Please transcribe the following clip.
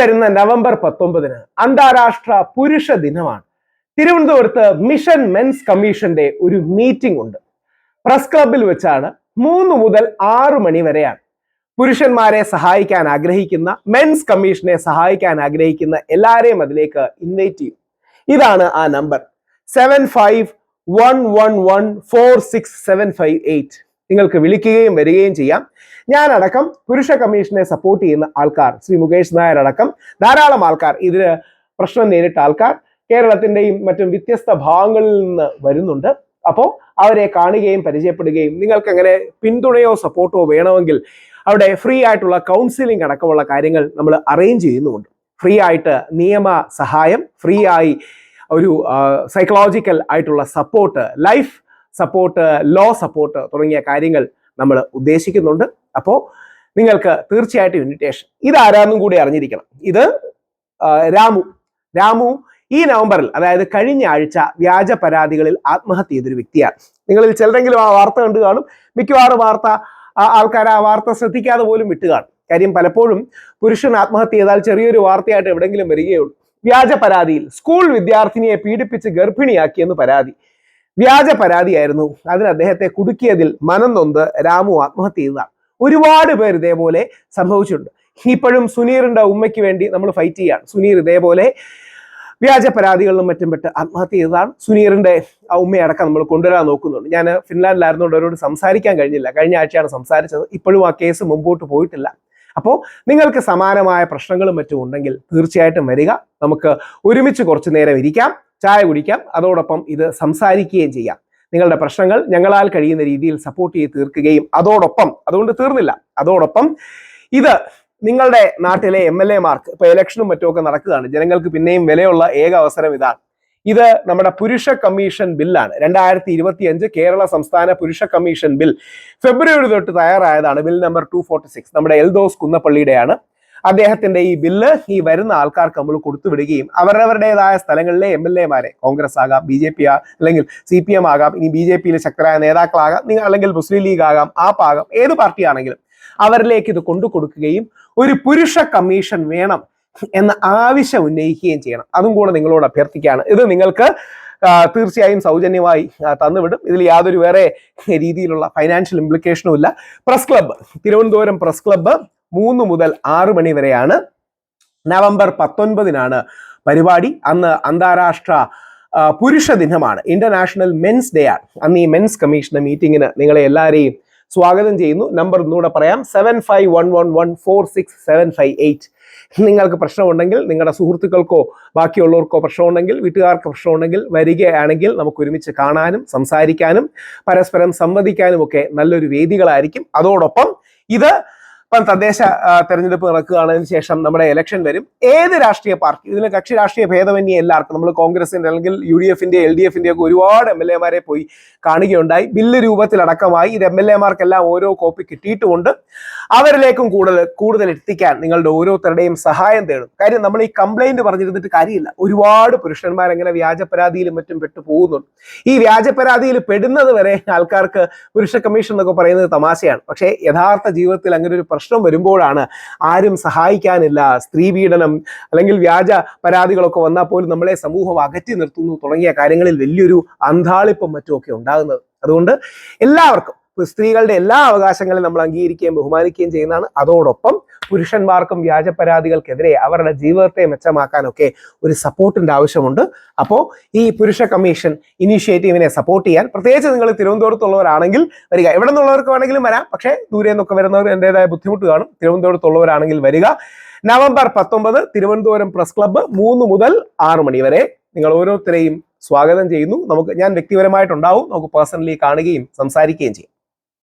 വരുന്ന നവംബർ പത്തൊമ്പതിന് അന്താരാഷ്ട്ര പുരുഷ ദിനമാണ്. തിരുവനന്തപുരത്ത് മിഷൻ മെൻസ് കമ്മീഷന്റെ ഒരു മീറ്റിംഗ് ഉണ്ട്. പ്രസ് ക്ലബിൽ വെച്ചാണ് മൂന്ന് മുതൽ ആറു മണി വരെയാണ്. പുരുഷന്മാരെ സഹായിക്കാൻ ആഗ്രഹിക്കുന്ന മെൻസ് കമ്മീഷനെ സഹായിക്കാൻ ആഗ്രഹിക്കുന്ന എല്ലാവരെയും അതിലേക്ക് ഇൻവൈറ്റ് ചെയ്യും. ഇതാണ് ആ number. Seven five one one one four six seven five eight നിങ്ങൾക്ക് വിളിക്കുകയും വരികയും ചെയ്യാം. ഞാനടക്കം പുരുഷ കമ്മീഷനെ സപ്പോർട്ട് ചെയ്യുന്ന ആൾക്കാർ ശ്രീ മുകേഷ് നായർ അടക്കം ധാരാളം ആൾക്കാർ ഇതിന് പ്രശ്നം നേരിട്ട ആൾക്കാർ കേരളത്തിന്റെയും മറ്റും വ്യത്യസ്ത ഭാഗങ്ങളിൽ നിന്ന് വരുന്നുണ്ട്. അപ്പോൾ അവരെ കാണുകയും പരിചയപ്പെടുകയും നിങ്ങൾക്ക് അങ്ങനെ പിന്തുണയോ സപ്പോർട്ടോ വേണമെങ്കിൽ അവിടെ ഫ്രീ ആയിട്ടുള്ള കൗൺസിലിംഗ് അടക്കമുള്ള കാര്യങ്ങൾ നമ്മൾ അറേഞ്ച് ചെയ്യുന്നുമുണ്ട്. ഫ്രീ ആയിട്ട് നിയമ സഹായം ഫ്രീ ആയി ഒരു സൈക്കോളജിക്കൽ ആയിട്ടുള്ള support life support law support തുടങ്ങിയ കാര്യങ്ങൾ നമ്മൾ ഉദ്ദേശിക്കുന്നുണ്ട്. അപ്പോൾ നിങ്ങൾക്ക് തീർച്ചയായിട്ടും ഇൻവിറ്റേഷൻ ഇതാരാന്നും കൂടി അറിഞ്ഞിരിക്കണം. ഇത് രാമു. രാമു ഈ നവംബറിൽ അതായത് കഴിഞ്ഞ ആഴ്ച വ്യാജ പരാതികളിൽ ആത്മഹത്യ ചെയ്തൊരു വ്യക്തിയാണ്. നിങ്ങളിൽ ചിലരെങ്കിലും ആ വാർത്ത കണ്ടു കാണും. മിക്കവാറും വാർത്ത ആൾക്കാർ ആ വാർത്ത ശ്രദ്ധിക്കാതെ പോലും വിട്ടു കാണും. കാര്യം പലപ്പോഴും പുരുഷൻ ആത്മഹത്യ ചെയ്താൽ ചെറിയൊരു വാർത്തയായിട്ട് എവിടെയെങ്കിലും വരികയുള്ളൂ. വ്യാജ പരാതിയിൽ സ്കൂൾ വിദ്യാർത്ഥിനിയെ പീഡിപ്പിച്ച് ഗർഭിണിയാക്കിയെന്ന് പരാതി. വ്യാജ പരാതിയായിരുന്നു. അതിന് അദ്ദേഹത്തെ കുടുക്കിയതിൽ മനം നൊന്ത് രാമു ആത്മഹത്യ ചെയ്തതാണ്. ഒരുപാട് പേർ ഇതേപോലെ സംഭവിച്ചിട്ടുണ്ട്. ഇപ്പോഴും സുനീറിന്റെ ഉമ്മയ്ക്ക് വേണ്ടി നമ്മൾ ഫൈറ്റ് ചെയ്യാണ്. സുനീർ ഇതേപോലെ വ്യാജ പരാതികളിലും മറ്റും പെട്ട് ആത്മഹത്യ ചെയ്തതാണ്. സുനീറിന്റെ ഉമ്മയടക്കം നമ്മൾ കൊണ്ടുവരാൻ നോക്കുന്നുണ്ട്. ഞാൻ ഫിൻലാൻഡിലായിരുന്നുകൊണ്ട് അവരോട് സംസാരിക്കാൻ കഴിഞ്ഞില്ല. കഴിഞ്ഞ ആഴ്ചയാണ് സംസാരിച്ചത്. ഇപ്പോഴും ആ കേസ് മുമ്പോട്ട് പോയിട്ടില്ല. അപ്പോൾ നിങ്ങൾക്ക് സമാനമായ പ്രശ്നങ്ങളും മറ്റും ഉണ്ടെങ്കിൽ തീർച്ചയായിട്ടും വരിക. നമുക്ക് ഒരുമിച്ച് കുറച്ചു നേരം ഇരിക്കാം. ചായ കുടിക്കാം. അതോടൊപ്പം ഇത് സംസാരിക്കുകയും ചെയ്യാം. നിങ്ങളുടെ പ്രശ്നങ്ങൾ ഞങ്ങളാൽ കഴിയുന്ന രീതിയിൽ സപ്പോർട്ട് ചെയ്ത് തീർക്കുകയും അതോടൊപ്പം അതുകൊണ്ട് തീർന്നില്ല. അതോടൊപ്പം ഇത് നിങ്ങളുടെ നാട്ടിലെ എം എൽ എമാർക്ക് ഇപ്പൊ ഇലക്ഷനും മറ്റുമൊക്കെ നടക്കുകയാണ്. ജനങ്ങൾക്ക് പിന്നെയും വിലയുള്ള ഏക അവസരം ഇതാണ്. ഇത് നമ്മുടെ പുരുഷ കമ്മീഷൻ ബില്ലാണ്. രണ്ടായിരത്തി ഇരുപത്തി അഞ്ച് കേരള സംസ്ഥാന പുരുഷ കമ്മീഷൻ ബിൽ ഫെബ്രുവരി തൊട്ട് തയ്യാറായതാണ്. Bill number two forty six നമ്മുടെ എൽദോസ് കുന്നപ്പള്ളിയുടെയാണ്. അദ്ദേഹത്തിന്റെ ഈ ബില്ല് ഈ വരുന്ന ആൾക്കാർക്ക് നമ്മൾ കൊടുത്തുവിടുകയും അവരവരുടേതായ സ്ഥലങ്ങളിലെ എം എൽ എമാരെ കോൺഗ്രസ് ആകാം ബി ജെ പി അല്ലെങ്കിൽ സി പി എം ആകാം ഇനി ബി ജെ പിയിലെ ശക്തരായ നേതാക്കളാകാം നിങ്ങൾ അല്ലെങ്കിൽ മുസ്ലിം ലീഗ് ആകാം ആപ്പ് ആകാം ഏത് പാർട്ടി ആണെങ്കിലും അവരിലേക്ക് ഇത് കൊണ്ടു കൊടുക്കുകയും ഒരു പുരുഷ കമ്മീഷൻ വേണം എന്ന ആവശ്യം ഉന്നയിക്കുകയും ചെയ്യണം. അതും കൂടെ നിങ്ങളോട് അഭ്യർത്ഥിക്കുകയാണ്. ഇത് നിങ്ങൾക്ക് തീർച്ചയായും സൗജന്യമായി തന്നുവിടും. ഇതിൽ യാതൊരു വേറെ രീതിയിലുള്ള ഫൈനാൻഷ്യൽ ഇംപ്ലിക്കേഷനും ഇല്ല. Press club Thiruvananthapuram press club മൂന്ന് മുതൽ ആറ് മണി വരെയാണ് നവംബർ പത്തൊൻപതിനാണ് പരിപാടി. അന്ന് അന്താരാഷ്ട്ര പുരുഷ ദിനമാണ്. ഇന്റർനാഷണൽ മെൻസ് ഡേ ആണ്. അന്ന് ഈ മെൻസ് കമ്മീഷന്റെ മീറ്റിംഗിന് നിങ്ങളെ എല്ലാവരെയും സ്വാഗതം ചെയ്യുന്നു. നമ്പർ ഒന്നുകൂടെ പറയാം. Seven five one one one four six seven five eight നിങ്ങൾക്ക് പ്രശ്നമുണ്ടെങ്കിൽ നിങ്ങളുടെ സുഹൃത്തുക്കൾക്കോ ബാക്കിയുള്ളവർക്കോ പ്രശ്നമുണ്ടെങ്കിൽ വീട്ടുകാർക്ക് പ്രശ്നമുണ്ടെങ്കിൽ വരികയാണെങ്കിൽ നമുക്ക് ഒരുമിച്ച് കാണാനും സംസാരിക്കാനും പരസ്പരം സംവദിക്കാനും ഒക്കെ നല്ലൊരു വേദികളായിരിക്കും. അതോടൊപ്പം ഇത് ഇപ്പം തദ്ദേശ തെരഞ്ഞെടുപ്പ് നടക്കുകയാണതിന് ശേഷം നമ്മുടെ ഇലക്ഷൻ വരും. ഏത് രാഷ്ട്രീയ പാർട്ടി? ഇതിന് കക്ഷി രാഷ്ട്രീയ ഭേദമന്യേ എല്ലാവർക്കും. നമ്മൾ കോൺഗ്രസിന്റെ അല്ലെങ്കിൽ യു ഡി എഫിന്റെ എൽ ഡി എഫിന്റെ ഒക്കെ ഒരുപാട് എം എൽ എമാരെ പോയി കാണുകയുണ്ടായി. ബില്ല് രൂപത്തിലടക്കമായി. ഇത് എം എൽ എമാർക്കെല്ലാം ഓരോ കോപ്പി കിട്ടിയിട്ടുമുണ്ട്. അവരിലേക്കും കൂടുതൽ കൂടുതൽ എത്തിക്കാൻ നിങ്ങളുടെ ഓരോരുത്തരുടെയും സഹായം തേടും. കാര്യം നമ്മൾ ഈ കംപ്ലൈന്റ് പറഞ്ഞിരുന്നിട്ട് കാര്യമില്ല. ഒരുപാട് പുരുഷന്മാർ അങ്ങനെ വ്യാജ പരാതിയിലും മറ്റും പെട്ടു പോകുന്നുണ്ട്. ഈ വ്യാജ പരാതിയിൽ പെടുന്നത് വരെ ആൾക്കാർക്ക് പുരുഷ കമ്മീഷൻ എന്നൊക്കെ പറയുന്നത് തമാശയാണ്. പക്ഷേ യഥാർത്ഥ ജീവിതത്തിൽ അങ്ങനെ ഒരു പ്രശ്നം വരുമ്പോഴാണ് ആരും സഹായിക്കാനില്ല. സ്ത്രീ പീഡനം അല്ലെങ്കിൽ വ്യാജ പരാതികളൊക്കെ വന്നാൽ പോലും നമ്മളെ സമൂഹം അകറ്റി നിർത്തുന്നു തുടങ്ങിയ കാര്യങ്ങളിൽ വലിയൊരു അന്താളിപ്പം മറ്റുമൊക്കെ ഉണ്ടാകുന്നത്. അതുകൊണ്ട് എല്ലാവർക്കും സ്ത്രീകളുടെ എല്ലാ അവകാശങ്ങളും നമ്മൾ അംഗീകരിക്കുകയും ബഹുമാനിക്കുകയും ചെയ്യുന്നതാണ്. അതോടൊപ്പം പുരുഷന്മാർക്കും വ്യാജ പരാതികൾക്കെതിരെ അവരുടെ ജീവിതത്തെ മെച്ചമാക്കാനൊക്കെ ഒരു സപ്പോർട്ടിന്റെ ആവശ്യമുണ്ട്. അപ്പോൾ ഈ പുരുഷ കമ്മീഷൻ ഇനീഷ്യേറ്റീവിനെ സപ്പോർട്ട് ചെയ്യാൻ പ്രത്യേകിച്ച് നിങ്ങൾ തിരുവനന്തപുരത്തുള്ളവരാണെങ്കിൽ വരിക. എവിടെ നിന്നുള്ളവർക്ക് വേണമെങ്കിലും വരാം. പക്ഷേ ദൂരെ നിന്നൊക്കെ വരുന്നവർ എന്റെതായ ബുദ്ധിമുട്ട് കാണും. തിരുവനന്തപുരത്തുള്ളവരാണെങ്കിൽ വരിക. നവംബർ പത്തൊമ്പത് തിരുവനന്തപുരം പ്രസ് ക്ലബ്ബ് മൂന്ന് മുതൽ ആറ് മണി വരെ നിങ്ങൾ ഓരോരുത്തരെയും സ്വാഗതം ചെയ്യുന്നു. നമുക്ക് ഞാൻ വ്യക്തിപരമായിട്ടുണ്ടാവും. നമുക്ക് പേഴ്സണലി കാണുകയും സംസാരിക്കുകയും ചെയ്യും.